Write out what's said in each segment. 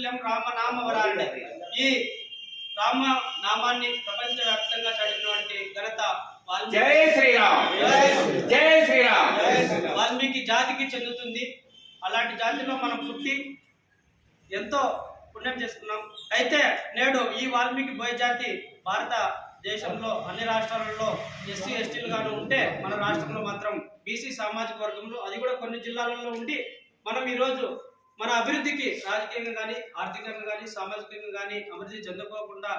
తుల్యం రామనామ వరాన్ని ఈ రామ నామాన్ని ప్రపంచ వ్యాప్తంగా చదివినటువంటి ఘనత వాల్మీకి జై శ్రీరామ్. జై శ్రీరామ్. వాల్మీకి జాతికి చెందుతుంది. అలాంటి జాతిలో మనం పుట్టి ఎంతో పుణ్యం చేసుకున్నాం. అయితే నేడు ఈ వాల్మీకి బోయ జాతి భారత దేశంలో అన్ని రాష్ట్రాలలో ఎస్సీ ఎస్టీలు గాను ఉంటే మన రాష్ట్రంలో మాత్రం బీసీ సామాజిక వర్గంలో అది కూడా కొన్ని జిల్లాలలో ఉండి మనం ఈరోజు మన అభివృద్ధికి రాజకీయంగా కానీ ఆర్థికంగా కానీ సామాజికంగా కానీ అభివృద్ధి చెందుకోకుండా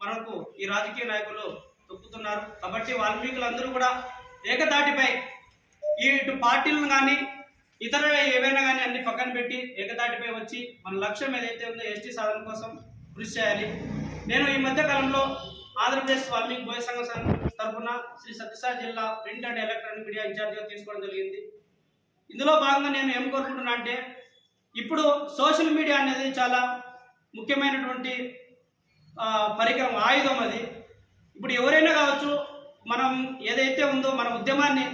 మనకు ఈ రాజకీయ నాయకులు తొక్కుతున్నారు. కాబట్టి వాల్మీకులందరూ కూడా ఏకతాటిపై ఈ ఇటు పార్టీలను కానీ ఇతర ఏవైనా కానీ అన్ని పక్కన పెట్టి ఏకతాటిపై వచ్చి మన లక్ష్యం ఏదైతే ఉందో ఎస్టీ సాధన కోసం కృషి చేయాలి. నేను ఈ మధ్య కాలంలో ఆంధ్రప్రదేశ్ వాల్మీకి బోయ సంఘం సంఘం తరఫున శ్రీ సత్యసాయి జిల్లా ప్రింట్ అండ్ ఎలక్ట్రానిక్ మీడియా ఇన్ఛార్జిగా తీసుకోవడం జరిగింది. ఇందులో భాగంగా నేను ఏం కోరుకుంటున్నా అంటే ఇప్పుడు సోషల్ మీడియా అనేది చాలా ముఖ్యమైనటువంటి పరికరం ఆయుధం అది. ఇప్పుడు ఎవరైనా కావచ్చు మనం ఏదైతే ఉందో మన ఉద్యమాన్ని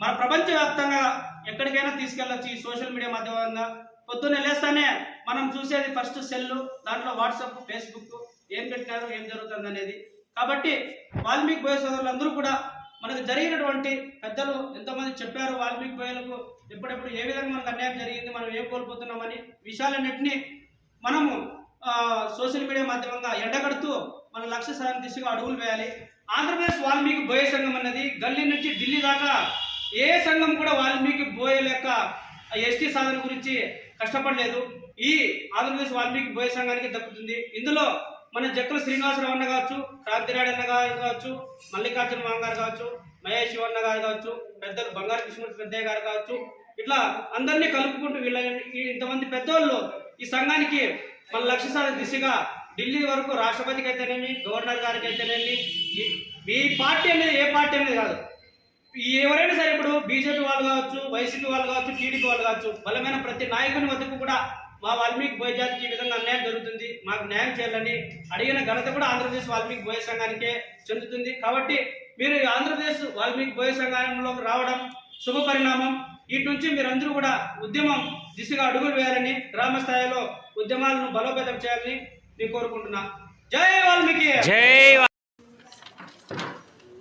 మన ప్రపంచవ్యాప్తంగా ఎక్కడికైనా తీసుకెళ్ళచ్చు ఈ సోషల్ మీడియా మాధ్యమంగా. పొద్దున్నే లేస్తానే మనం చూసేది ఫస్ట్ సెల్లు దాంట్లో వాట్సాప్ ఫేస్బుక్ ఏం పెట్టినారు ఏం జరుగుతుంది అనేది. కాబట్టి వాల్మీకి బోయ సోదరులందరూ కూడా మనకు జరిగినటువంటి పెద్దలు ఎంతోమంది చెప్పారు వాల్మీకి బోయలకు ఎప్పుడెప్పుడు ఏ విధంగా మనకు అన్యాయం జరిగింది మనం ఏం కోల్పోతున్నామని విషయాలన్నింటినీ మనము సోషల్ మీడియా మాధ్యమంగా ఎండగడుతూ మన లక్ష్య సాధన దిశగా అడుగులు వేయాలి. ఆంధ్రప్రదేశ్ వాల్మీకి బోయ సంఘం అన్నది గల్లీ నుంచి ఢిల్లీ దాకా ఏ సంఘం కూడా వాల్మీకి బోయల యొక్క ఎస్టీ సాధన గురించి కష్టపడలేదు. ఈ ఆంధ్రప్రదేశ్ వాల్మీకి బోయ సంఘానికి దక్కుతుంది. ఇందులో మన జక్కల శ్రీనివాసరావు అన్న కావచ్చు క్రాంతిరాడు అన్న గారు కావచ్చు మల్లికార్జున మామ గారు కావచ్చు మహేష్ అన్న గారు కావచ్చు పెద్దలు బంగారు కృష్ణమూర్తి పెద్దయ్య గారు కావచ్చు ఇట్లా అందరినీ కలుపుకుంటూ వీళ్ళ ఇంతమంది పెద్దోళ్ళు ఈ సంఘానికి మన లక్ష్య సాధన దిశగా ఢిల్లీ వరకు రాష్ట్రపతికి అయితేనేమి గవర్నర్ గారికి అయితేనేమి ఈ- ఈ పార్టీ అనేది ఏ పార్టీ అనేది కాదు. ఎవరైనా సరే ఇప్పుడు బీజేపీ వాళ్ళు కావచ్చు వైసీపీ వాళ్ళు కావచ్చు టీడీపీ వాళ్ళు కావచ్చు బలమైన ప్రతి నాయకుని వద్దకు కూడా మా వాల్మీకి బోయ జాతికి ఈ విధంగా అన్యాయం జరుగుతుంది మాకు న్యాయం చేయాలని అడిగిన ఘనత కూడా ఆంధ్రప్రదేశ్ వాల్మీకి బోయ సంఘానికే చెందుతుంది. కాబట్టి మీరు ఆంధ్రప్రదేశ్ వాల్మీకి బోయ సంఘంలోకి రావడం శుభ పరిణామం. ఇటు నుంచి మీరందరూ కూడా ఉద్యమం దిశగా అడుగులు వేయాలని గ్రామ స్థాయిలో ఉద్యమాలను బలోపేతం చేయాలని నేను కోరుకుంటున్నా. జై వాల్మీకి! జై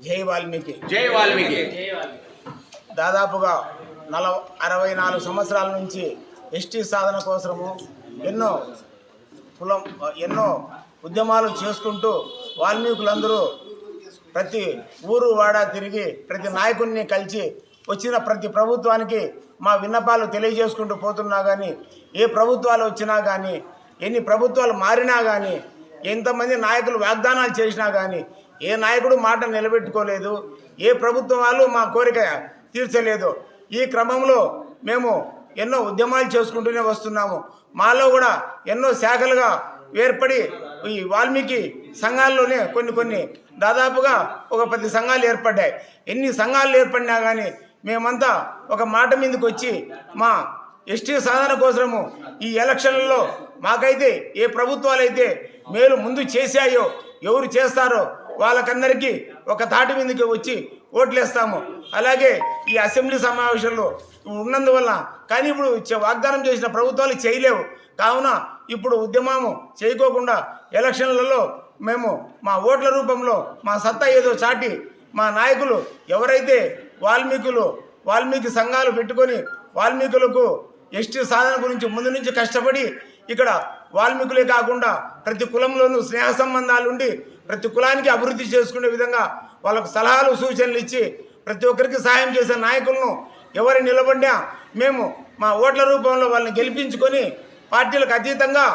జై వాల్మీకి. జై వాల్మీకి. దాదాపుగా నల అరవై నాలుగు సంవత్సరాల నుంచి ఎస్టీ సాధన కోసము ఎన్నో కులం ఎన్నో ఉద్యమాలు చేసుకుంటూ వాల్మీకులందరూ ప్రతి ఊరు వాడ తిరిగి ప్రతి నాయకుడిని కలిసి వచ్చిన ప్రతి ప్రభుత్వానికి మా విన్నపాలు తెలియజేసుకుంటూ పోతున్నా కానీ ఏ ప్రభుత్వాలు వచ్చినా కానీ ఎన్ని ప్రభుత్వాలు మారినా కానీ ఎంతమంది నాయకులు వాగ్దానాలు చేసినా కానీ ఏ నాయకుడు మాట నిలబెట్టుకోలేదు ఏ ప్రభుత్వం వాళ్ళు మా కోరిక తీర్చలేదు. ఈ క్రమంలో మేము ఎన్నో ఉద్యమాలు చేసుకుంటూనే వస్తున్నాము. మాలో కూడా ఎన్నో శాఖలుగా ఏర్పడి ఈ వాల్మీకి సంఘాల్లోనే కొన్ని కొన్ని దాదాపుగా ఒక పది సంఘాలు ఏర్పడ్డాయి. ఎన్ని సంఘాలు ఏర్పడినా కానీ మేమంతా ఒక మాట మీదకి వచ్చి మా ఎస్టీ సాధన కోసము ఈ ఎలక్షన్లలో మాకైతే ఏ ప్రభుత్వాలు అయితే మేలు ముందు చేశాయో ఎవరు చేస్తారో వాళ్ళకందరికీ ఒక తాటి మీదకి వచ్చి ఓట్లేస్తాము. అలాగే ఈ అసెంబ్లీ సమావేశంలో ఉన్నందువల్ల. కానీ ఇప్పుడు వాగ్దానం చేసిన ప్రభుత్వాలు చేయలేవు. కావున ఇప్పుడు ఉద్యమము చేయకోకుండా ఎలక్షన్లలో మేము మా ఓట్ల రూపంలో మా సత్తా ఏదో చాటి మా నాయకులు ఎవరైతే వాల్మీకులు వాల్మీకి సంఘాలు పెట్టుకొని వాల్మీకులకు ఎస్టీ సాధన గురించి ముందు నుంచి కష్టపడి ఇక్కడ వాల్మీకులే కాకుండా ప్రతి కులంలోనూ స్నేహ సంబంధాలు ఉండి ప్రతి కులానికి అభివృద్ధి చేసుకునే విధంగా వాళ్ళకు సలహాలు సూచనలు ఇచ్చి ప్రతి ఒక్కరికి సహాయం చేసే నాయకులను ఎవరు నిలబడినా మేము మా ఓట్ల రూపంలో వాళ్ళని గెలిపించుకొని పార్టీలకు అతీతంగా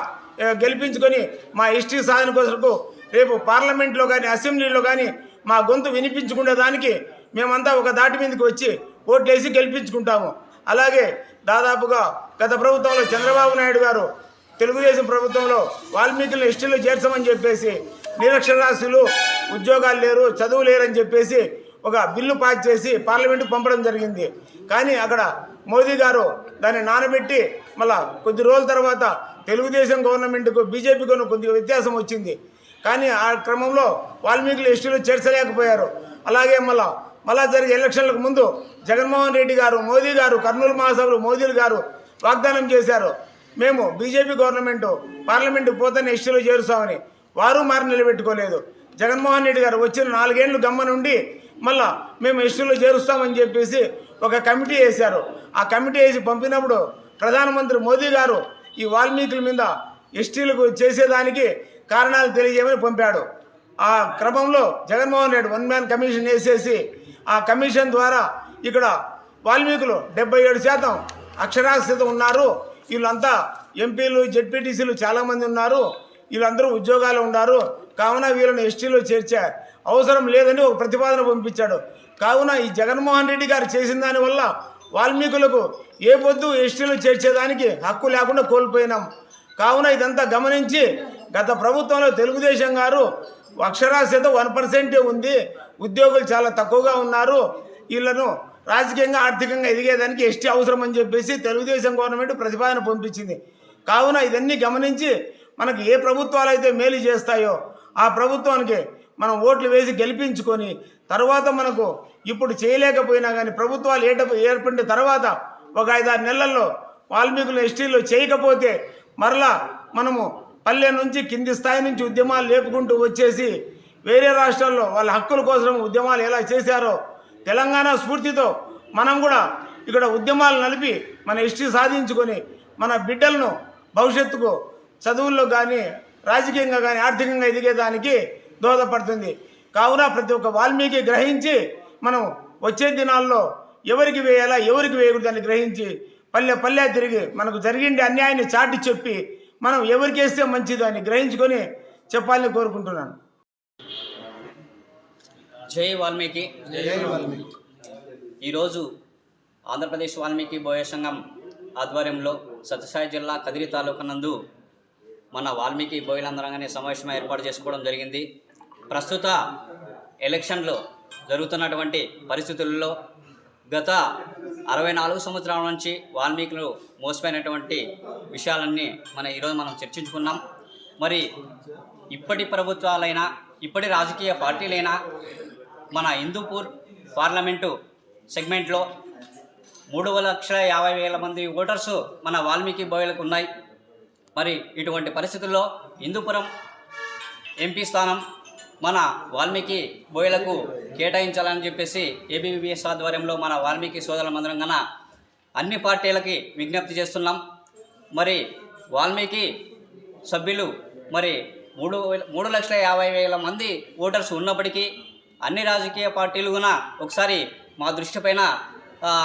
గెలిపించుకొని మా హిస్టరీ సాధన కోసకు రేపు పార్లమెంట్లో కానీ అసెంబ్లీలో కానీ మా గొంతు వినిపించుకునే దానికి మేమంతా ఒక దాటి మీదకి వచ్చి ఓట్లేసి గెలిపించుకుంటాము. అలాగే దాదాపుగా గత ప్రభుత్వంలో చంద్రబాబు నాయుడు గారు తెలుగుదేశం ప్రభుత్వంలో వాల్మీకులను ఎస్టీలో చేర్చమని చెప్పేసి నిరక్షరాస్యులు ఉద్యోగాలు లేరు చదువు లేరని చెప్పేసి ఒక బిల్లు పాస్ చేసి పార్లమెంటుకు పంపడం జరిగింది. కానీ అక్కడ మోదీ గారు దాన్ని నానబెట్టి మళ్ళా కొద్ది రోజుల తర్వాత తెలుగుదేశం గవర్నమెంట్కు బీజేపీకు కొద్దిగా వ్యత్యాసం వచ్చింది. కానీ ఆ క్రమంలో వాల్మీకులు ఎస్టీలు చేర్చలేకపోయారు. అలాగే మళ్ళా మళ్ళా జరిగే ఎలక్షన్లకు ముందు జగన్మోహన్ రెడ్డి గారు మోదీ గారు కర్నూలు మహాసభలు మోదీ గారు వాగ్దానం చేశారు. మేము బీజేపీ గవర్నమెంట్ పార్లమెంటు పోతేనే ఎస్టీలో చేరుస్తామని. వారు మారి నిలబెట్టుకోలేదు. జగన్మోహన్ రెడ్డి గారు వచ్చిన నాలుగేళ్ళు గమ్మ నుండి మళ్ళా మేము ఎస్టీలో చేరుస్తామని చెప్పేసి ఒక కమిటీ వేశారు. ఆ కమిటీ వేసి పంపినప్పుడు ప్రధానమంత్రి మోదీ గారు ఈ వాల్మీకుల మీద ఎస్టీలకు చేసేదానికి కారణాలు తెలియజేయమని పంపాడు. ఆ క్రమంలో Jaganmohan Reddy one man commission వేసేసి ఆ కమిషన్ ద్వారా ఇక్కడ వాల్మీకులు డెబ్బై ఏడు శాతం అక్షరాస్యత ఉన్నారు. వీళ్ళంతా ఎంపీలు జెడ్పీటీసీలు చాలామంది ఉన్నారు. వీళ్ళందరూ ఉద్యోగాలు ఉన్నారు. కావున వీళ్ళని ఎస్టీలో చేర్చారు అవసరం లేదని ఒక ప్రతిపాదన పంపించాడు. కావున ఈ జగన్మోహన్ రెడ్డి గారు చేసిన దానివల్ల వాల్మీకులకు ఏ పొద్దు ఎస్టీలో చేర్చేదానికి హక్కు లేకుండా కోల్పోయినాం. కావున ఇదంతా గమనించి గత ప్రభుత్వంలో తెలుగుదేశం గారు అక్షరాస్యత వన్ పర్సెంటే ఉంది. ఉద్యోగులు చాలా తక్కువగా ఉన్నారు. వీళ్ళను రాజకీయంగా ఆర్థికంగా ఎదిగేదానికి ఎస్టీ అవసరం అని చెప్పేసి తెలుగుదేశం గవర్నమెంట్ ప్రతిపాదన పంపించింది. కావున ఇవన్నీ గమనించి మనకి ఏ ప్రభుత్వాలు అయితే మేలు చేస్తాయో ఆ ప్రభుత్వానికి మనం ఓట్లు వేసి గెలిపించుకొని తర్వాత మనకు ఇప్పుడు చేయలేకపోయినా కానీ ప్రభుత్వాలు ఏట ఏర్పడిన తర్వాత ఒక ఐదారు నెలల్లో వాల్మీకులు ఎస్టీలు చేయకపోతే మరలా మనము పల్లె నుంచి కింది స్థాయి నుంచి ఉద్యమాలు లేపుకుంటూ వచ్చేసి వేరే రాష్ట్రాల్లో వాళ్ళ హక్కుల కోసం ఉద్యమాలు ఎలా చేశారో తెలంగాణ స్ఫూర్తితో మనం కూడా ఇక్కడ ఉద్యమాలు నలిపి మన హిస్టరీ సాధించుకొని మన బిడ్డలను భవిష్యత్తుకు చదువుల్లో కానీ రాజకీయంగా కానీ ఆర్థికంగా ఎదిగేదానికి దోహదపడుతుంది. కావున ప్రతి ఒక్క వాల్మీకి గ్రహించి మనం వచ్చే దినాల్లో ఎవరికి వేయాలా ఎవరికి వేయకూడదని గ్రహించి పల్లె పల్లె తిరిగి మనకు జరిగిండే అన్యాయాన్ని చాటి చెప్పి మనం ఎవరికి వేస్తే మంచిదని గ్రహించుకొని చెప్పాలని కోరుకుంటున్నాను. జై వాల్మీకి. ఈరోజు ఆంధ్రప్రదేశ్ వాల్మీకి బోయ సంఘం ఆధ్వర్యంలో సత్యసాయి జిల్లా కదిరి తాలూకా నందు మన వాల్మీకి బోయలందరంగానే సమావేశం ఏర్పాటు చేసుకోవడం జరిగింది. ప్రస్తుత ఎలక్షన్లో జరుగుతున్నటువంటి పరిస్థితుల్లో గత అరవై నాలుగు సంవత్సరాల నుంచి వాల్మీకులు మోసపోయినటువంటి విషయాలన్నీ మన ఈరోజు మనం చర్చించుకున్నాం. మరి ఇప్పటి ప్రభుత్వాలైనా ఇప్పటి రాజకీయ పార్టీలైనా మన హిందూపూర్ పార్లమెంటు సెగ్మెంట్లో మూడు లక్షల యాభై వేల మంది ఓటర్సు మన వాల్మీకి బోయలకు ఉన్నాయి. మరి ఇటువంటి పరిస్థితుల్లో హిందూపురం ఎంపీ స్థానం మన వాల్మీకి బోయలకు కేటాయించాలని చెప్పేసి ఏబీవీఎస్ ఆధ్వర్యంలో మన వాల్మీకి సోదరులందరం కన్నా అన్ని పార్టీలకి విజ్ఞప్తి చేస్తున్నాం. మరి వాల్మీకి సభ్యులు మరి మూడు వేల- మూడు లక్షల యాభై వేల మంది ఓటర్స్ ఉన్నప్పటికీ అన్ని రాజకీయ పార్టీలు కూడా ఒకసారి మా దృష్టి పైన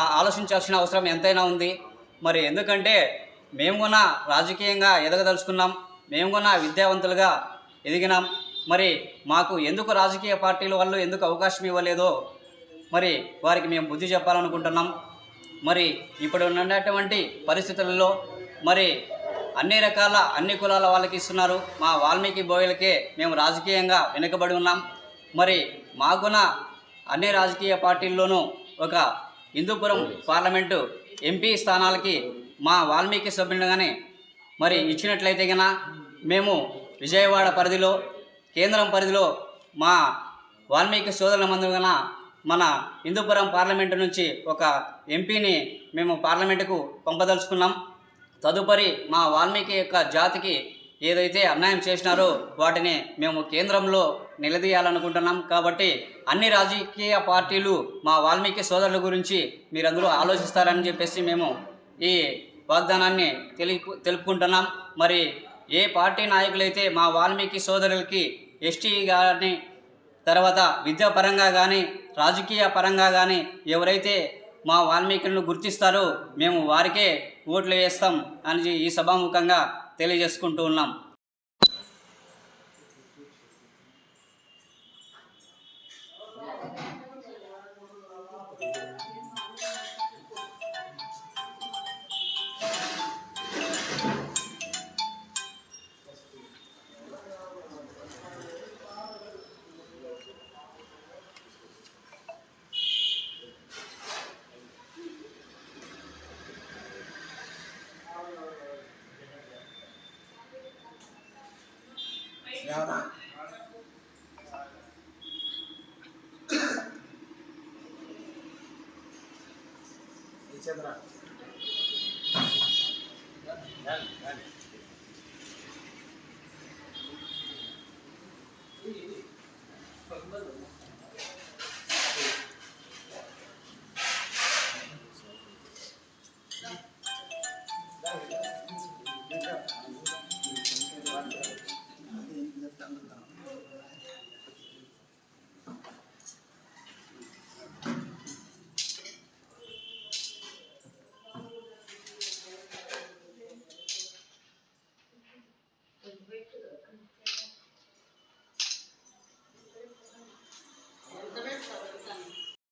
ఆలోచించాల్సిన అవసరం ఎంతైనా ఉంది. మరి ఎందుకంటే మేము కూడా రాజకీయంగా ఎదగదలుచుకున్నాం. మేము కూడా విద్యావంతులుగా ఎదిగినాం. మరి మాకు ఎందుకు రాజకీయ పార్టీల వాళ్ళు ఎందుకు అవకాశం ఇవ్వలేదో మరి వారికి మేము బుద్ధి చెప్పాలనుకుంటున్నాం. మరి ఇప్పుడు ఉన్నటువంటి పరిస్థితులలో మరి అన్ని రకాల అన్ని కులాల వాళ్ళకి ఇస్తున్నారు. మా వాల్మీకి బోయలకే మేము రాజకీయంగా వెనుకబడి ఉన్నాం. మరి మాకున అన్ని రాజకీయ పార్టీల్లోనూ ఒక హిందూపురం పార్లమెంటు ఎంపీ స్థానాలకి మా వాల్మీకి సభ్యులుగానే మరి ఇచ్చినట్లయితే గన మేము విజయవాడ పరిధిలో కేంద్రం పరిధిలో మా వాల్మీకి సోదరుల మందున మన హిందూపురం పార్లమెంటు నుంచి ఒక ఎంపీని మేము పార్లమెంటుకు పంపదలుచుకున్నాం. తదుపరి మా వాల్మీకి యొక్క జాతికి ఏదైతే అన్యాయం చేసినారో వాటిని మేము కేంద్రంలో నిలదీయాలనుకుంటున్నాం. కాబట్టి అన్ని రాజకీయ పార్టీలు మా వాల్మీకి సోదరుల గురించి మీరందరూ ఆలోచిస్తారని చెప్పేసి మేము ఈ వాగ్దానాన్ని తెలుపు తెలుపుకుంటున్నాం. మరి ఏ పార్టీ నాయకులైతే మా వాల్మీకి సోదరులకి ఎస్టీ కానీ తర్వాత విద్యాపరంగా కానీ రాజకీయ పరంగా కానీ ఎవరైతే మా వాల్మీకులను గుర్తిస్తారో మేము వారికే ఓట్లు వేస్తాం అని ఈ సభాముఖంగా తెలియజేసుకుంటూ ఉన్నాం. చంద్ర